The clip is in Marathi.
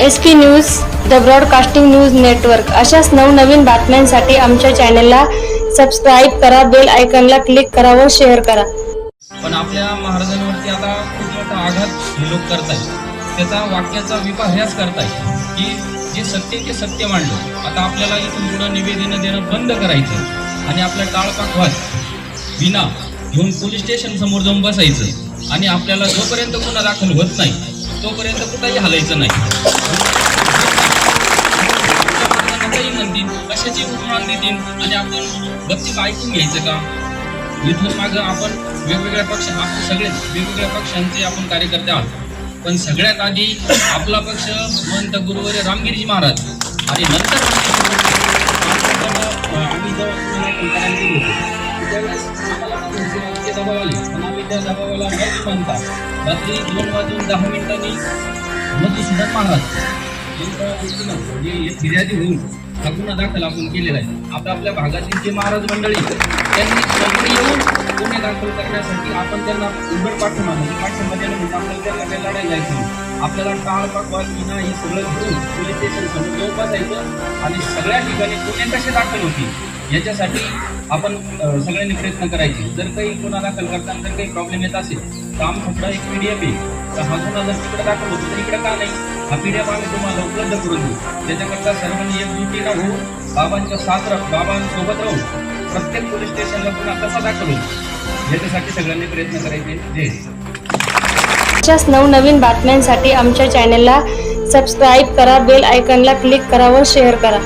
S P news the broadcasting news network अशाच नवनवीन बातम्यांसाठी आमच्या चॅनलला सबस्क्राईब करा बेल आयकॉनला क्लिक करा व शेअर करा. पण आपल्या महाराजांवरती आता खूप मोठा आघात हे लोक करतायत. त्याचा वाक्याचा विपर्यास करतायत की जे सत्य ते सत्य मांडलं. आता आपल्याला इथून पुढं निवेदन देणं बंद करायचं आणि आपल्या टाळपाक विना घेऊन पोलीस स्टेशन समोर जाऊन बसायचं आणि आपल्याला जोपर्यंत गुन्हा दाखल होत नाही तोपर्यंत कुठंही हलायचं नाही काही म्हणतील कशाची उपमान देतील आणि आपण भक्ती ऐकून घ्यायचं का इथून मागं आपण वेगवेगळ्या पक्ष आपण सगळे वेगवेगळ्या पक्षांचे आपण कार्यकर्ते आहोत पण सगळ्यात आधी आपला पक्ष महंत गुरुवर्य रामगिरीजी महाराज आणि नंतर आम्ही जेव्हा पुण्याला करायला गेलो त्या दबावाला न म्हणता रात्री दोन वाजून दहा मिनिटांनी मधुसूदन महाराज यांच्या फिर्यादी होऊन हा गुन्हा दाखल आपण केलेला आहे. आता आपल्या भागातील जे महाराज मंडळी त्यांनी त्यांनी येऊन गुन्हे दाखल करण्यासाठी आपण त्यांना उघड पाठवून आलो पाठिंबा देणं आपल्याला त्यांना काही लढायला जायचं आपल्याला टाळ पाकवाद विना हे सगळं घेऊन पोलीस स्टेशन समोर घेऊन बसायचं आणि सगळ्या ठिकाणी गुन्हे कसे दाखल होतील? याच्यासाठी आपण सगळ्यांनी प्रयत्न करायचे. जर काही कोणाला दाखल जर काही प्रॉब्लेम येत असेल तर आमच्याकडं एक पी डी एफ आहे. तर हा गुन्हा जर तिकडे दाखल होतो तर इकडे का नाही? हा पी डी एफ आम्ही तुम्हाला उपलब्ध करून देऊ. त्याच्याकरता सर्वांनी एकजुटीला होऊन बाबांच्या साथ राह. बाबांसोबत राहून प्रत्येक पोलीस स्टेशनला गुन्हा कसा दाखल होईल याच्यासाठी सगळ्यांनी प्रयत्न करायचे. जय अशाच नवनवीन बातम्यांसाठी आमच्या चॅनलला सबस्क्राईब करा बेल आयकनला क्लिक करा व शेअर करा.